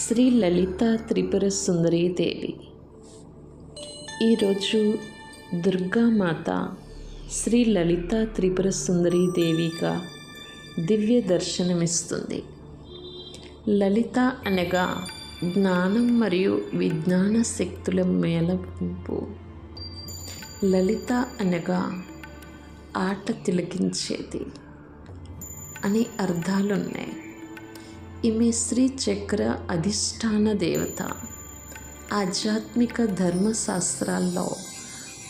శ్రీ లలిత త్రిపుర సుందరీ దేవి. ఈరోజు దుర్గామాత శ్రీ లలిత త్రిపుర సుందరీ దేవిగా దివ్య దర్శనమిస్తుంది. లలిత అనగా జ్ఞానం మరియు విజ్ఞాన శక్తుల మేళవింపు లలిత అనగా ఆట తిలకించేది అని అర్థాలున్నాయి. ఈమె శ్రీ చక్ర అధిష్టాన దేవత. ఆధ్యాత్మిక ధర్మశాస్త్రాల్లో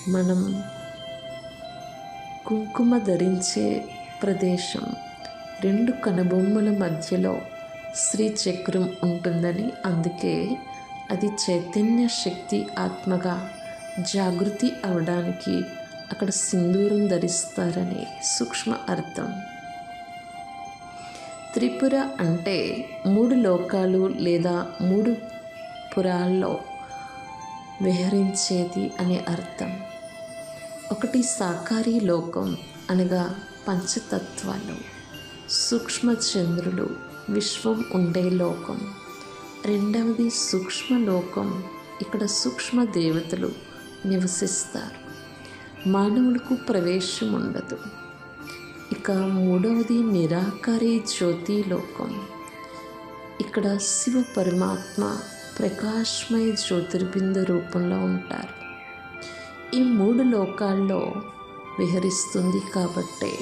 మనం కుంకుమ ధరించే ప్రదేశం రెండు కనుబొమ్మల మధ్యలో శ్రీ చక్రం ఉంటుందని అందుకే అది చైతన్య శక్తి ఆత్మగా జాగృతి అవడానికి అక్కడ సింధూరం ధరిస్తారని సూక్ష్మ అర్థం. త్రిపుర అంటే మూడు లోకాలు లేదా మూడు పురాల్లో విహరించేది అనే అర్థం. ఒకటి సాకారి లోకం అనగా పంచతత్వాలు. సూక్ష్మచంద్రులు విశ్వం ఉండే లోకం. రెండవది సూక్ష్మ లోకం. ఇక్కడ సూక్ష్మ దేవతలు నివసిస్తారు. మానవులకు ప్రవేశం ఉండదు. ఇక మూడవది నిరాకారి జ్యోతి లోకం. ఇక్కడ శివ పరమాత్మ ప్రకాశమయ జ్యోతిర్బింద రూపంలో ఉంటారు. ఈ మూడు లోకాల్లో విహరిస్తుంది కాబట్టే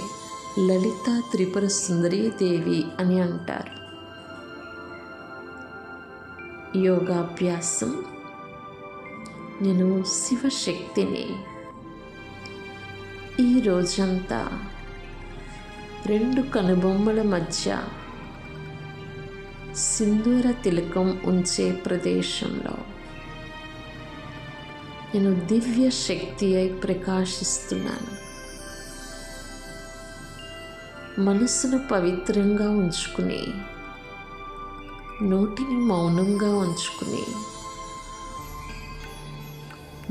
లలిత త్రిపుర సుందరీ దేవి అని అంటారు. యోగాభ్యాసం. నేను శివశక్తిని ఈ రోజంతా రెండు కనుబొమ్మల మధ్య సింధూర తిలకం ఉంచే ప్రదేశంలో నేను దివ్య శక్తి అయి ప్రకాశిస్తున్నాను. మనసును పవిత్రంగా ఉంచుకుని నోటిని మౌనంగా ఉంచుకుని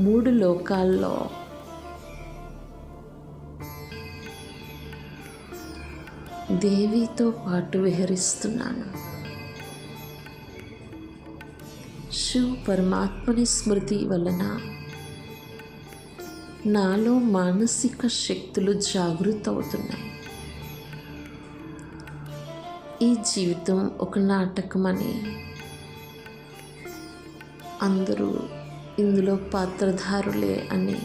మూడు లోకాల్లో దేవితో పాటు విహరిస్తున్నాను. శివ పరమాత్మని స్మృతి వలన నాలో మానసిక శక్తులు జాగృతవుతున్నాయి. ఈ జీవితం ఒక నాటకమని అందరూ ఇందులో పాత్రధారులే అని